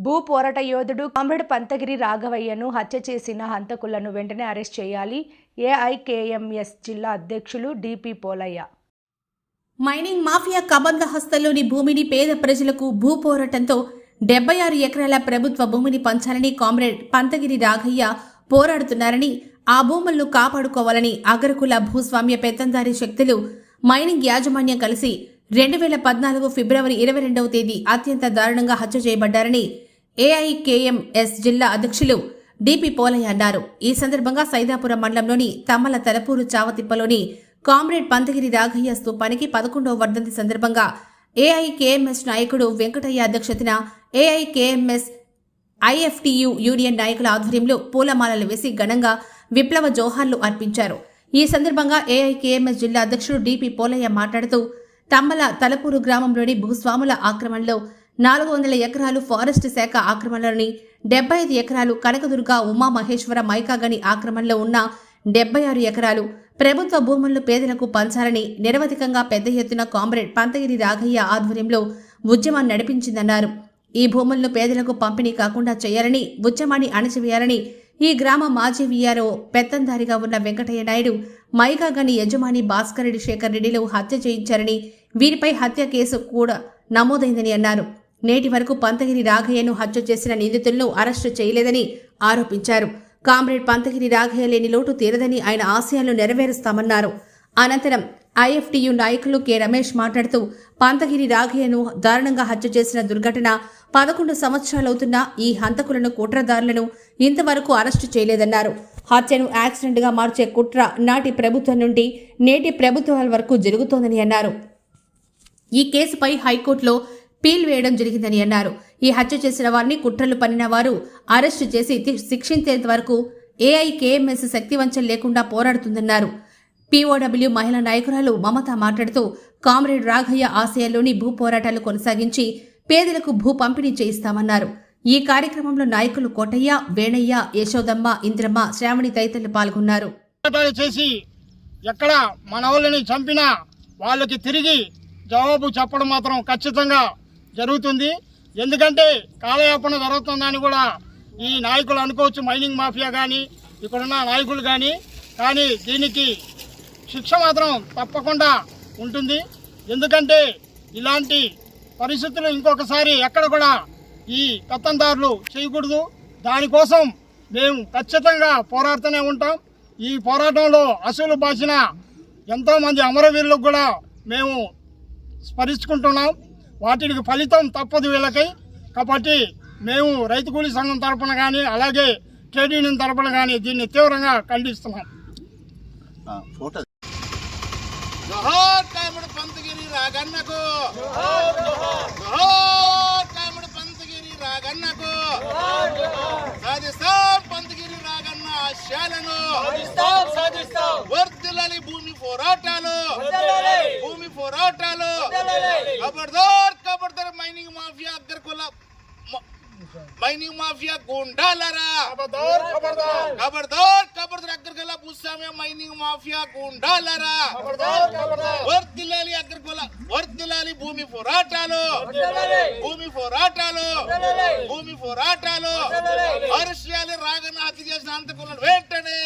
భూ పోరాట యోధుడు కామ్రేడ్ పంతగిరి రాఘవయ్యను హత్య చేసిన హంతకులను వెంటనే అరెస్ట్ చేయాలి. ఏఐకేఎంఎస్ జిల్లా అధ్యక్షులు డిపి పోలయ్య. మైనింగ్ మాఫియా కబంధ హస్తలోని భూమిని పేద ప్రజలకు భూ పోరాటంతో డెబ్బై ఆరు ఎకరాల ప్రభుత్వ భూమిని పంచాలని కామ్రేడ్ పంతగిరి రాఘయ్య పోరాడుతున్నారని ఆ భూములను కాపాడుకోవాలని అగ్రకుల భూస్వామ్య పెత్తందారి శక్తులు మైనింగ్ యాజమాన్యం కలిసి రెండు వేల పద్నాలుగు ఫిబ్రవరి ఇరవై రెండవ తేదీ అత్యంత దారుణంగా హత్య చేయబడ్డారని ఏఐకేఎంఎస్ జిల్లా అధ్యక్షులు డిపి పోలయ్య అన్నారు. ఈ సందర్భంగా సైదాపురం మండలంలోని తమ్మల తలపూరు చావతిప్పలోని కామ్రేడ్ పంతగిరి రాఘయ్య స్థూపానికి పదకొండవ వర్ధంతి సందర్భంగా ఏఐకేఎంఎస్ నాయకుడు వెంకటయ్య అధ్యక్షతన ఏఐకేఎంఎస్ ఐఎఫ్టియు యూనియన్ నాయకుల ఆధ్వర్యంలో పూలమాలలు వేసి ఘనంగా విప్లవ జోహార్లు అర్పించారు. ఈ సందర్భంగా ఏఐకేఎంఎస్ జిల్లా అధ్యక్షుడు డిపి పోలయ్య మాట్లాడుతూ తమ్మల తలపూరు గ్రామంలోని భూస్వాముల ఆక్రమణలో నాలుగు వందల ఎకరాలు ఫారెస్ట్ శాఖ ఆక్రమణలోని డెబ్బై ఐదు ఎకరాలు కనకదుర్గ ఉమా మహేశ్వర మైకాగని ఆక్రమణలో ఉన్న డెబ్బై ఆరు ఎకరాలు ప్రభుత్వ భూములను పేదలకు పంచాలని నిరవధికంగా పెద్ద ఎత్తున కామ్రేడ్ పంతగిరి రాఘయ్య ఆధ్వర్యంలో ఉద్యమం నడిపించిందన్నారు. ఈ భూములను పేదలకు పంపిణీ కాకుండా చేయాలని ఉద్యమాన్ని అణచివేయాలని ఈ గ్రామ మాజీ వీఆర్ఓ పెత్తందారిగా ఉన్న వెంకటయ్య నాయుడు మైకాగని యజమాని భాస్కర్ రెడ్డి శేఖర్ రెడ్డిలు హత్య చేయించారని వీరిపై హత్య కేసు కూడా నమోదైందని అన్నారు. నేటి వరకు పంతగిరి రాఘయ్యను హత్య చేసిన నిందితులను అరెస్టు చేయలేదని ఆరోపించారు. కామ్రేడ్ పంతగిరి రాఘయ్య లేని లోటు తీరదని ఆయన ఆశయాలను నెరవేరుస్తామన్నారు. అనంతరం ఐఎఫ్టీయు నాయకులు కె. రమేష్ మాట్లాడుతూ పంతగిరి రాఘయ్యను దారుణంగా హత్య చేసిన దుర్ఘటన పదకొండు సంవత్సరాలవుతున్న ఈ హంతకులను కుట్రదారులను ఇంతవరకు అరెస్టు చేయలేదన్నారు. హత్యను యాక్సిడెంట్గా మార్చే కుట్ర నాటి ప్రభుత్వం నుండి నేటి ప్రభుత్వాల వరకు జరుగుతోందని అన్నారు. ఈ కేసుపై హైకోర్టులో పీల్ వేయడం జరిగిందని అన్నారు. ఈ హత్య చేసిన వారిని కుట్రలు పన్నిన వారు అరెస్టు చేసి శిక్షించేంత వరకు ఏఐకేఎంఎస్ శక్తివంచం లేకుండా పోరాడుతుందన్నారు. పీఓడబ్ల్యూ మహిళా నాయకురాలు మమత మాట్లాడుతూ కామ్రేడ్ రాఘయ్య ఆశయాల్లోని భూ పోరాటాలు కొనసాగించి పేదలకు భూ పంపిణీ చేయిస్తామన్నారు. ఈ కార్యక్రమంలో నాయకులు కోటయ్య వేణయ్య యశోదమ్మ ఇంద్రమ్మ శ్రావణి తదితరులు పాల్గొన్నారు. చేసి ఎక్కడ మన వాళ్ళని చంపినా వాళ్ళకి తిరిగి జవాబు చెప్పడం మాత్రం ఖచ్చితంగా జరుగుతుంది. ఎందుకంటే కాలయాపన జరుగుతుందని కూడా ఈ నాయకులు అనుకోవచ్చు మైనింగ్ మాఫియా కానీ ఇక్కడున్న నాయకులు కానీ కానీ దీనికి శిక్ష మాత్రం తప్పకుండా ఉంటుంది. ఎందుకంటే ఇలాంటి పరిస్థితులు ఇంకొకసారి ఎక్కడ కూడా ఈ పెత్తందారులు చేయకూడదు. దానికోసం మేము ఖచ్చితంగా పోరాడుతూనే ఉంటాం. ఈ పోరాటంలో అసలు బాసిన ఎంతోమంది అమరవీరులకు కూడా మేము స్మరించుకుంటున్నాం. వాటికి ఫలితం తప్పదు వీళ్ళకి. కాబట్టి మేము రైతు కూలీ సంఘం తరపున కానీ అలాగే ట్రేడ్ యూనియన్ తరపున కానీ దీన్ని తీవ్రంగా ఖండిస్తున్నాం. ఫోటో. జోహార్ కాముడు పంతగిరి రాగన్నకు. జోహార్ కాముడు పంతగిరి రాగన్నకు. సాధిస్తాం పంతగిరి రాగన్న ఆశయాలను. వర్దిల్లాలి భూమి పోరాటాలు. భూమి పోరాటాలు. కబర్దార్ కబర్దార్ మైనింగ్ మాఫియా అగ్రకుల మ- మైనింగ్ మాఫియా గుండాలరా ఖబర్దార్ ఖబర్దార్ అగ్రకుల భూస్వామ్య మైనింగ్ మాఫియా గుండాలరా వర్దిల్లాలి అగ్రకుల వర్దిల్లాలి భూమి పోరాటాలు భూమి పోరాటాలు భూమి పోరాటాలు అరుషియాలు రాగన్న హత్య చేసిన అంతకులను వెంటనే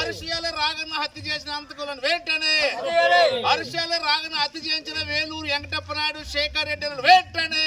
అరుషియాలు రాగన్న హత్య చేసిన అంతకులను వెంటనే అరుషియాలు రాగన్న హత్య చేయించిన వేలూరు వెంకటప్ప నాయుడు శేఖర్ రెడ్డిలను వెంటనే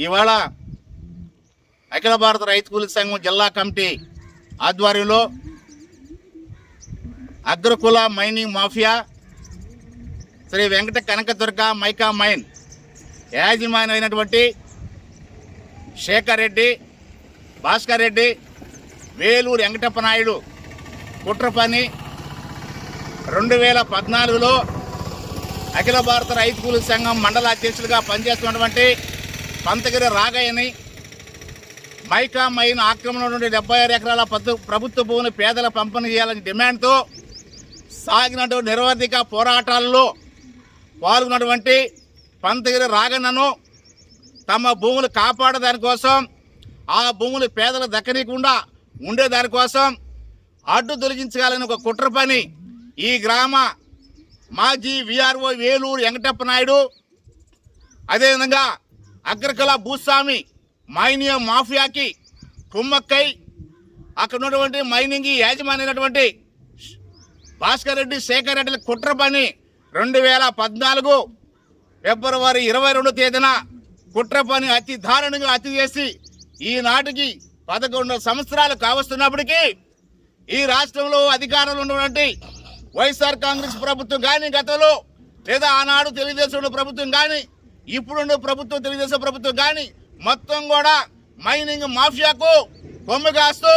ఇవాళ అఖిల భారత రైతు కూలీ సంఘం జిల్లా కమిటీ ఆధ్వర్యంలో అగ్రకుల mining mafia Shri Venkata Kanakadurga mica mine యాజమాన్యం అయినటువంటి శేఖర్ రెడ్డి భాస్కర్ రెడ్డి వేలూరు వెంకటప్ప నాయుడు కుట్ర పని రెండు వేల పద్నాలుగులో అఖిల భారత రైతు కూలీ సంఘం మండల అధ్యక్షులుగా పనిచేస్తున్నటువంటి పంతగిరి రాగయ్యని మైకా మైన్ ఆక్రమణ నుండి డెబ్బై ఆరు ఎకరాల పద్దు ప్రభుత్వ భూమిని పేదల పంపిణీ చేయాలని డిమాండ్తో సాగినటువంటి నిరవధిక పోరాటాల్లో పాల్గొన్నటువంటి పంతగిరి రాగన్నను తమ భూములు కాపాడేదానికోసం ఆ భూములు పేదలు దక్కనీయకుండా ఉండేదానికోసం అడ్డు తొలగించాలని ఒక కుట్ర పని ఈ గ్రామ మాజీ విఆర్ఓ వేలూరు వెంకటప్ప నాయుడు. అదేవిధంగా అగ్రకళ భూస్వామి మైనియ మాఫియాకి కుమ్మక్కై అక్కడ ఉన్నటువంటి మైనింగ్ యాజమాని భాస్కర్ రెడ్డి శేఖర్ రెడ్డిల కుట్ర పని రెండు వేల పద్నాలుగు ఫిబ్రవరి ఇరవై రెండు తేదీన కుట్ర పని అతి దారుణంగా అతి చేసి ఈనాటికి పదకొండు సంవత్సరాలు కావస్తున్నప్పటికీ ఈ రాష్ట్రంలో అధికారంలో ఉన్నటువంటి వైఎస్ఆర్ కాంగ్రెస్ ప్రభుత్వం కానీ గతంలో లేదా ఆనాడు తెలుగుదేశం ప్రభుత్వం కానీ ఇప్పుడున్న ప్రభుత్వం తెలుగుదేశం ప్రభుత్వం కానీ మొత్తం కూడా మైనింగ్ మాఫియాకు కొమ్ము కాస్తూ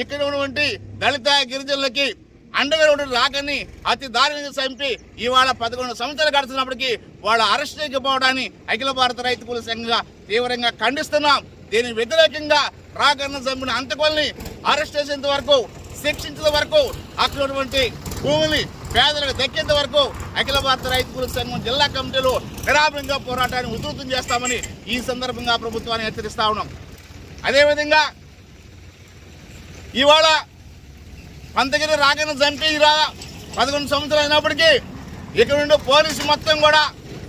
ఇక్కడ ఉన్నటువంటి దళిత గిరిజనులకి అండగా ఉండే రాకని అతి దారుణంగా చంపి ఇవాళ పదకొండు సంవత్సరాలు గడుస్తున్నప్పటికీ వాళ్ళ అరెస్ట్ చేయకపోవడాన్ని అఖిల భారత రైతు కూల సంఘంగా తీవ్రంగా ఖండిస్తున్నాం. దీని వ్యతిరేకంగా రాకన్న చంపిన అంతకుల్ని అరెస్ట్ చేసేంత వరకు శిక్షించేంత వరకు అక్కడ ఉన్నటువంటి భూమిని పేదలకు దక్కేంత వరకు అఖిల భారత రైతు కూల సంఘం జిల్లా కమిటీలు నిరాభంగా పోరాటాన్ని ఉధృతం చేస్తామని ఈ సందర్భంగా ప్రభుత్వాన్ని హెచ్చరిస్తా ఉన్నాం. అదేవిధంగా ఇవాళ పంతగిరి రాగన చంపి రా పదకొండు సంవత్సరాలు అయినప్పటికీ ఇక్కడ ఉండే పోలీసు మొత్తం కూడా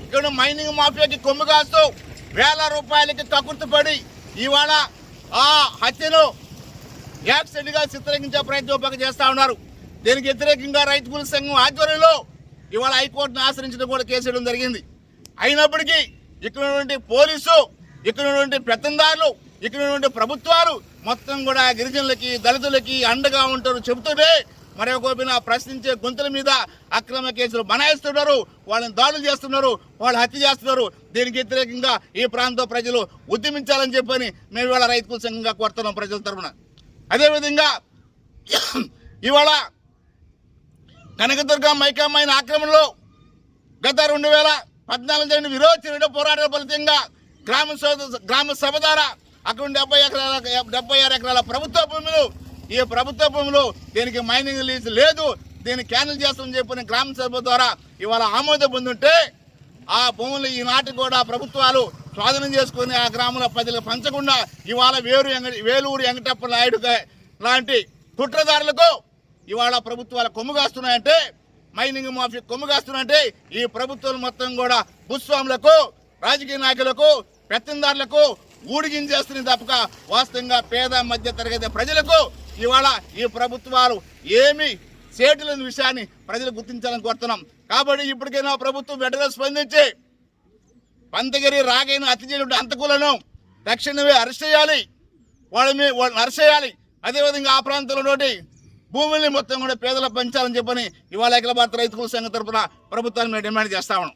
ఇక్కడ మైనింగ్ మాఫియాకి కొమ్ము కాస్తూ వేల రూపాయలకి కకుర్తిపడి ఇవాళ ఆ హత్యను యాక్సిడెంట్గా చిత్రీకరించే ప్రయత్నం చేస్తూ ఉన్నారు. దీనికి వ్యతిరేకంగా రైతు కూలి సంఘం ఆధ్వర్యంలో ఇవాళ హైకోర్టును ఆశ్రయించడం కూడా కేసు వేయడం జరిగింది. అయినప్పటికీ ఇక్కడ ఉన్నటువంటి పోలీసు ఇక్కడ ఉన్నటువంటి పెత్తందారులు ఇక్కడ ఉన్నటువంటి ప్రభుత్వాలు మొత్తం కూడా గిరిజనులకి దళితులకి అండగా ఉంటారు చెబుతూనే మరి ప్రశ్నించే గొంతుల మీద అక్రమ కేసులు బనాయిస్తున్నారు వాళ్ళని దాడులు చేస్తున్నారు వాళ్ళు హత్య చేస్తున్నారు. దీనికి వ్యతిరేకంగా ఈ ప్రాంత ప్రజలు ఉద్యమించాలని చెప్పని మేము ఇవాళ రైతు సంఘంగా కోరుతున్నాం ప్రజల తరఫున అదేవిధంగా ఇవాళ కనకదుర్గ మైకమ్మైన ఆక్రమణలో గత రెండు వేల పద్నాలుగు జరిగిన విరోధ పోరాట పోరాటాల ఫలితంగా గ్రామ సభ- గ్రామ సభ ద్వారా అక్కడ డెబ్బై ఎకరాల డెబ్బై ఆరు ఎకరాల ప్రభుత్వ భూములు ఈ ప్రభుత్వ భూములు దీనికి మైనింగ్ లీజ్ లేదు దీన్ని క్యాన్సిల్ చేస్తామని చెప్పిన గ్రామ సభ ద్వారా ఇవాళ ఆమోదం పొందుంటే ఆ భూములు ఈనాటి కూడా ప్రభుత్వాలు స్వాధీనం చేసుకుని ఆ గ్రామంలో ప్రజలకు పంచకుండా ఇవాళ వేరు వేలూరు వెంకటప్ప నాయుడు లాంటి కుట్రదారులకు ఇవాళ ప్రభుత్వాలు కొమ్ము కాస్తున్నాయంటే మైనింగ్ మాఫీ కొమ్ము కాస్తున్నాయంటే ఈ ప్రభుత్వం మొత్తం కూడా భూస్వాములకు రాజకీయ నాయకులకు పెత్తందారులకు ఊడిగించేస్తుంది తప్పక. వాస్తవంగా పేద మధ్య తరగతి ప్రజలకు ఇవాళ ఈ ప్రభుత్వాలు ఏమి చేయట్లేని విషయాన్ని ప్రజలు గుర్తించాలని కోరుతున్నాం. కాబట్టి ఇప్పటికైనా ప్రభుత్వం వెంటనే స్పందించి పంతగిరి రాగైన హత్య చేయడం అంతకులను. తక్షణమే అరెస్ట్ చేయాలి. వాళ్ళ మీద వాళ్ళని అరెస్ట్ చేయాలి. అదేవిధంగా ఆ ప్రాంతంలో భూముల్ని మొత్తం కూడా పేదలకు పంచాలని చెప్పని ఇవాళ అఖిల భారత రైతుల సంఘం తరపున ప్రభుత్వాన్ని మేము డిమాండ్ చేస్తా ఉన్నాం.